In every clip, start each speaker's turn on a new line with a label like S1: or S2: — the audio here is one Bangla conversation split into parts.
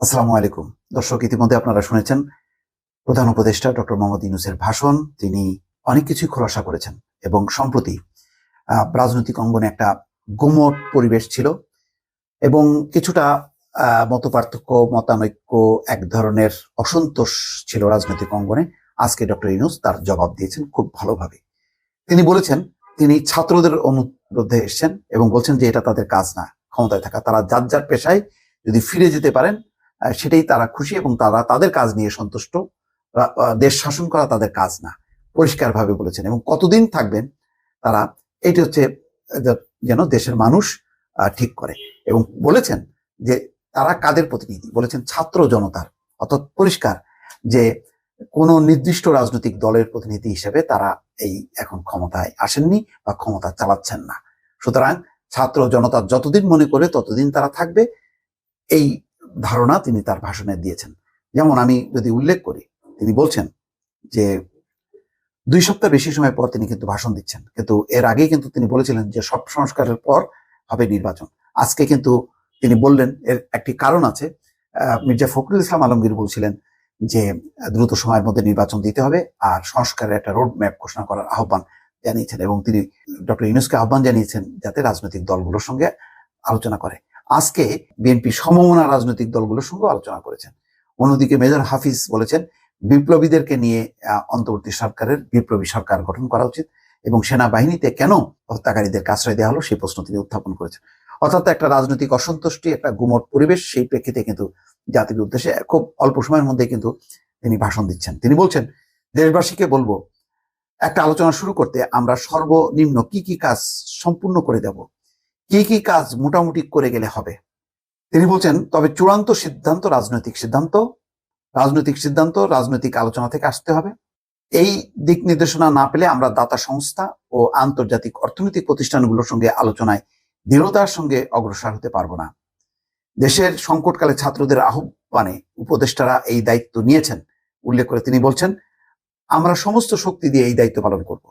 S1: আসসালামু আলাইকুম। দর্শক, ইতিমধ্যে আপনারা শুনেছেন প্রধান উপদেষ্টা ডক্টর মোহাম্মদ ইউনুসের ভাষণ। তিনি অনেক কিছুই খোলাসা করেছেন এবং সম্প্রতি রাজনৈতিক অঙ্গনে একটা গুমট পরিবেশ ছিল এবং কিছুটা মত পার্থক্য মতানৈক্য এক ধরনের অসন্তোষ ছিল রাজনৈতিক অঙ্গনে। আজকে ডক্টর ইউনুস তার জবাব দিয়েছেন খুব ভালোভাবে। তিনি বলেছেন, তিনি ছাত্রদের অনুরোধে এসেছেন এবং বলছেন যে এটা তাদের কাজ না। ক্ষমতায় থাকা, তারা যার যার পেশায় যদি ফিরে যেতে পারেন সেটাই তারা খুশি এবং তারা তাদের কাজ নিয়ে সন্তুষ্ট। দেশ শাসন করা তাদের কাজ না, পরিষ্কারভাবে বলেছেন এবং কতদিন থাকবেন তারা, এটি হচ্ছে যেন দেশের মানুষ ঠিক করে এবং বলেছেন যে তারা কাদের প্রতিনিধি? বলেছেন ছাত্র জনতার, অর্থাৎ পরিষ্কার যে কোন নির্দিষ্ট রাজনৈতিক দলের প্রতিনিধি হিসেবে তারা এই এখন ক্ষমতায় আসেননি বা ক্ষমতা চালাচ্ছেন না। সুতরাং ছাত্র জনতা যতদিন মনে করে ততদিন তারা থাকবে। এই ধারণা তিনি তার ভাষণে দিয়েছেন। যেমন আমি যদি উল্লেখ করি, তিনি বলছেন যে দুই সপ্তাহ বেশি সময় পর তিনি কিন্তু ভাষণ দিচ্ছেন। কিন্তু এর আগে কিন্তু তিনি বলেছিলেন যে সব সংস্কারের পর হবে নির্বাচন। আজকে কিন্তু তিনি বললেন, এর একটি কারণ আছে মির্জা ফখরুল ইসলাম আলমগীর বলছিলেন যে দ্রুত সময়ের মধ্যে নির্বাচন দিতে হবে আর সংস্কারের একটা রোড ম্যাপ ঘোষণা করার আহ্বান জানিয়েছেন এবং তিনি ডক্টর ইউনুসকে আহ্বান জানিয়েছেন যাতে রাজনৈতিক দলগুলোর সঙ্গে আলোচনা করে। আজকে বিএনপি সমমনা রাজনৈতিক দলগুলোর সঙ্গে আলোচনা করেছেন। অন্যদিকে মেজর হাফিজ বলেছেন, বিপ্লবীদেরকে নিয়ে অন্তর্বর্তী সরকারের বিপ্লবী সরকার গঠন করা উচিত এবং সেনাবাহিনীতে কেন হত্যাকারীদেরকে আশ্রয় দেওয়া হলো সেই প্রশ্ন তিনি উত্থাপন করেছেন। অর্থাৎ একটা রাজনৈতিক অসন্তুষ্টি, একটা গুমট পরিবেশ সেই প্রেক্ষিতে কিন্তু জাতির উদ্দেশ্যে খুব অল্প সময়ের মধ্যে কিন্তু তিনি ভাষণ দিচ্ছেন। তিনি বলছেন, দেশবাসীকে বলব, একটা আলোচনা শুরু করতে আমরা সর্বনিম্ন কি কি কাজ সম্পূর্ণ করে দেব? কি কি কাজ মোটামুটি করে গেলে হবে? তিনি বলছেন, তবে চূড়ান্ত সিদ্ধান্ত রাজনৈতিক সিদ্ধান্ত রাজনৈতিক সিদ্ধান্ত, রাজনৈতিক আলোচনা থেকে আসতে হবে। এই দিক নির্দেশনা না পেলে আমরা দাতা সংস্থা ও আন্তর্জাতিক অর্থনৈতিক প্রতিষ্ঠানগুলোর সঙ্গে আলোচনায় দৃঢ়তার সঙ্গে অগ্রসর হতে পারব না। দেশের সংকটকালে ছাত্রদের আহ্বানে উপদেষ্টারা এই দায়িত্ব নিয়েছেন। উল্লেখ করে তিনি বলছেন, আমরা সমস্ত শক্তি দিয়ে এই দায়িত্ব পালন করব।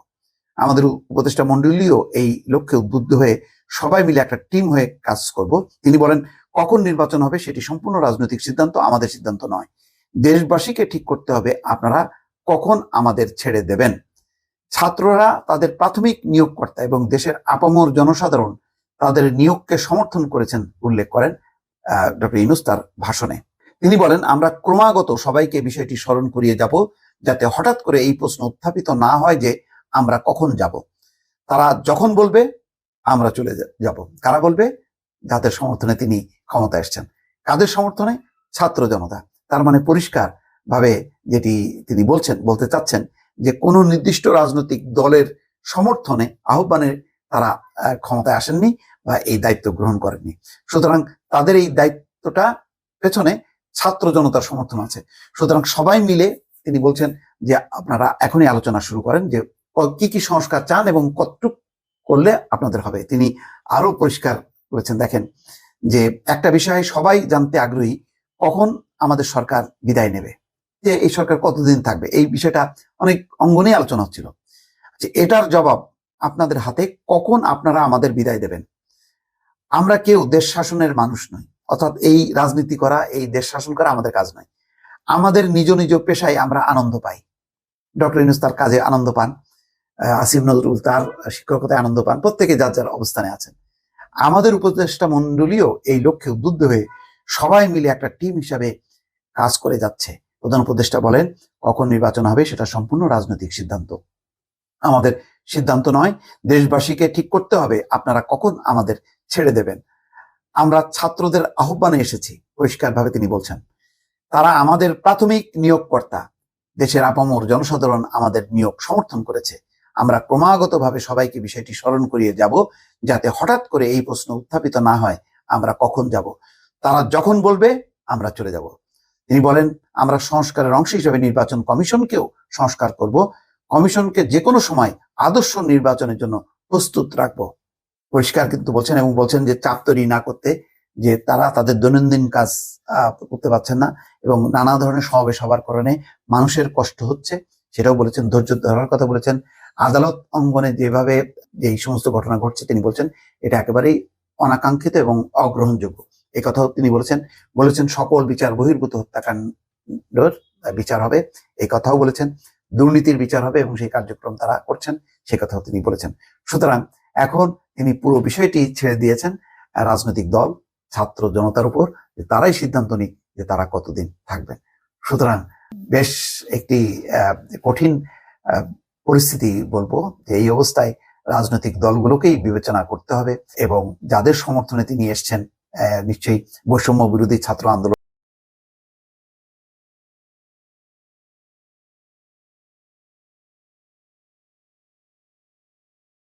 S1: আমাদের উপদেষ্টা মন্ডলীও এই লক্ষ্যে উদ্বুদ্ধ হয়ে সবাই মিলে একটা টিম হয়ে কাজ করব। তিনি বলেন, কখন নির্বাচন হবে সেটি সম্পূর্ণ রাজনৈতিক সিদ্ধান্ত, আমাদের সিদ্ধান্ত নয়। দেশবাসীকে ঠিক করতে হবে আপনারা কখন আমাদের ছেড়ে দেবেন। ছাত্ররা তাদের প্রাথমিক নিয়োগকর্তা এবং দেশের আপামর জনসাধারণ তাদের নিয়োগকে সমর্থন করেছেন উল্লেখ করেন ডক্টর ইনুস তার ভাষণে। তিনি বলেন, আমরা ক্রমাগত সবাইকে বিষয়টি স্মরণ করিয়ে যাব, যাতে হঠাৎ করে এই প্রশ্ন উত্থাপিত না হয় যে আমরা কখন যাব। তারা যখন বলবে আমরা চলে যাব। কারা বলবে? যাদের সমর্থনে তিনি ক্ষমতা এসছেন। কাদের সমর্থনে? ছাত্র জনতা। তার মানে পরিষ্কার ভাবে যেটি তিনি বলছেন, বলতে চাচ্ছেন যে কোনো নির্দিষ্ট রাজনৈতিক দলের সমর্থনে, আহ্বানে তারা ক্ষমতায় আসেননি বা এই দায়িত্ব গ্রহণ করেননি। সুতরাং তাদের এই দায়িত্বটা পেছনে ছাত্র জনতার সমর্থন আছে। সুতরাং সবাই মিলে তিনি বলছেন যে আপনারা এখনই আলোচনা শুরু করেন যে কি কি সংস্কার চান এবং কতটুক করলে আপনাদের হবে। তিনি আরও পরিষ্কার করেছেন দেখেন যে একটা বিষয় সবাই জানতে আগ্রহী, কখন আমাদের সরকার বিদায় নেবে? যে এই সরকার কতদিন থাকবে? এই বিষয়টা অনেক অঙ্গনে আলোচনা হচ্ছিল। যে এটার জবাব আপনাদের হাতে কখন আপনারা আমাদের বিদায় দেবেন? আমরা কেউ দেশ শাসনের মানুষ নই, অর্থাৎ এই রাজনীতি করা, এই দেশ শাসন করা আমাদের কাজ নয়। আমাদের নিজ নিজ পেশায় আমরা আনন্দ পাই। ডক্টর ইনুস তার কাজে আনন্দ পান। আসিফ নজরুল তার শিক্ষকতায় আনন্দ পান। প্রত্যেকে যার যার অবস্থানে আছেন। আমাদের উপদেষ্টা মন্ডলীও এই লক্ষ্যে উদ্বুদ্ধ হয়ে সবাই মিলে একটা টিম হিসাবে কাজ করে যাচ্ছে। প্রধান উপদেষ্টা বলেন, কখন নির্বাচন হবে সেটা সম্পূর্ণ রাজনৈতিক সিদ্ধান্ত। আমাদের সিদ্ধান্ত নয়, দেশবাসীকে ঠিক করতে হবে আপনারা কখন আমাদের ছেড়ে দেবেন। আমরা ছাত্রদের আহ্বানে এসেছি, পরিষ্কারভাবে তিনি বলছেন। তারা আমাদের প্রাথমিক নিয়োগকর্তা। দেশের আপামর জনসাধারণ আমাদের নিয়োগ সমর্থন করেছে। আমরা ক্রমাগতভাবে সবাইকে বিষয়টি স্মরণ করিয়ে যাব, যাতে হঠাৎ করে এই প্রশ্ন উত্থাপিত না হয়, আমরা কখন যাব? তারা যখন বলবে, আমরা চলে যাব। তিনি বলেন, আমরা সংস্কারের অংশ হিসেবে নির্বাচন কমিশনকেও সংস্কার করব। কমিশনকে যে কোনো সময় আদর্শ নির্বাচনের জন্য প্রস্তুত রাখব। পরিষ্কার কিন্তু বলছেন এবং বলছেন যে চাপ তৈরি না করতে, যে তারা তাদের দৈনন্দিন কাজ করতে পারছেন না এবং নানা ধরনের সমাবেশ হবার কারণে মানুষের কষ্ট হচ্ছে। সেটাও বলেছেন, ধৈর্য ধরার কথা বলেছেন। আদালত অঙ্গনে যেভাবে এই সমস্ত ঘটনা ঘটছে, তিনি বলছেন এটা একেবারেই অনাকাঙ্ক্ষিত এবং অগ্রহণযোগ্য। এই কথাও তিনি বলেছেন বলেছেন সকল বিচার বহির্ভূত হত্যাকাণ্ডের বিচার হবে। এই কথাও বলেছেন, দুর্নীতির বিচার হবে এবং সেই কার্যক্রম তারা করছেন, সে কথাও তিনি বলেছেন। সুতরাং এখন তিনি পুরো বিষয়টি ছেড়ে দিয়েছেন, রাজনৈতিক দল, ছাত্র জনতার উপর, যে তারাই সিদ্ধান্ত নিক যে তারা কতদিন থাকবেন। সুতরাং বেশ একটি কঠিন পরিস্থিতি বলব যে এই অবস্থায় রাজনৈতিক দলগুলোকেই বিবেচনা করতে হবে এবং যাদের সমর্থনে তিনি এসছেন নিশ্চয়ই বৈষম্য বিরোধী ছাত্র আন্দোলন